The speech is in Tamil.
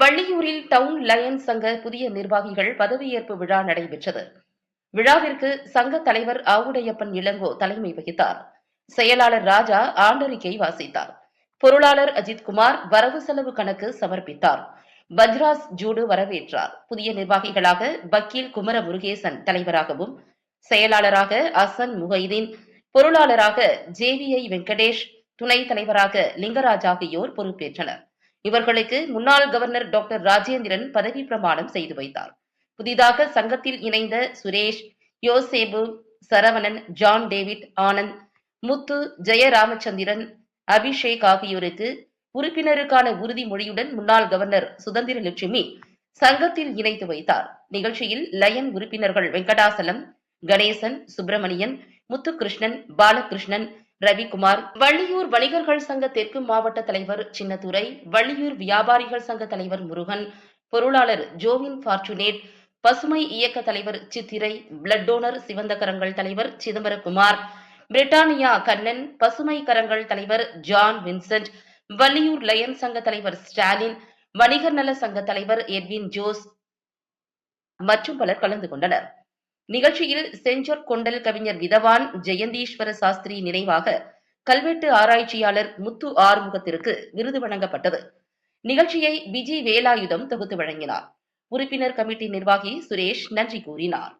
வள்ளியூரில் டவுன் லயன் சங்க புதிய நிர்வாகிகள் பதவியேற்பு விழா நடைபெற்றது. விழாவிற்கு சங்க தலைவர் ஆவுடையப்பன் இளங்கோ தலைமை வகித்தார். செயலாளர் ராஜா ஆண்டறிக்கை வாசித்தார். பொருளாளர் அஜித்குமார் வரவு செலவு கணக்கு சமர்ப்பித்தார். பஜ்ராஸ் ஜூடு வரவேற்றார். புதிய நிர்வாகிகளாக வக்கீல் குமர முருகேசன் தலைவராகவும் செயலாளராக அசன் முகைதீன் பொருளாளராக ஜேவிஐ வெங்கடேஷ் துணைத் தலைவராக லிங்கராஜ் ஆகியோர் பொறுப்பேற்றனர். இவர்களுக்கு முன்னாள் கவர்னர் டாக்டர் ராஜேந்திரன் பதவி பிரமாணம் செய்து வைத்தார். புதிதாக சங்கத்தில் இணைந்த சுரேஷ் யோசேபு சரவணன் ஜான் டேவிட் ஆனந்த் முத்து ஜெயராமச்சந்திரன் அபிஷேக் ஆகியோருக்கு உறுப்பினருக்கான உறுதிமொழியுடன் முன்னாள் கவர்னர் சுதந்திர லட்சுமி சங்கத்தில் இணைத்து வைத்தார். நிகழ்ச்சியில் லயன் உறுப்பினர்கள் வெங்கடாசலம் கணேசன் சுப்பிரமணியன் முத்துகிருஷ்ணன் பாலகிருஷ்ணன் ரவிக்குமார் வள்ளியூர் வணிகர்கள் சங்க தெற்கு மாவட்ட தலைவர் சின்னதுரை வள்ளியூர் வியாபாரிகள் சங்க தலைவர் முருகன் பொருளாளர் ஜோவின் ஃபார்ச்சுனேட் பசுமை இயக்க தலைவர் சித்திரை பிளட் டோனர் சிவந்த கரங்கள் தலைவர் சிதம்பரகுமார் பிரிட்டானியா கண்ணன் பசுமை கரங்கள் தலைவர் ஜான் வின்சென்ட் வள்ளியூர் லயன் சங்க தலைவர் ஸ்டாலின் வணிகர் நல சங்க தலைவர் எட்வின் ஜோஸ் மற்றும் பலர் கலந்து கொண்டனர். நிகழ்ச்சியில் செஞ்சொற் கொண்டல் கவிஞர் விதவான் ஜெயந்தீஸ்வர சாஸ்திரி நினைவாக கல்வெட்டு ஆராய்ச்சியாளர் முத்து ஆறுமுகத்திற்கு விருது வழங்கப்பட்டது. நிகழ்ச்சியை விஜி வேலாயுதம் தொகுத்து வழங்கினார். உறுப்பினர் கமிட்டி நிர்வாகி சுரேஷ் நன்றி கூறினார்.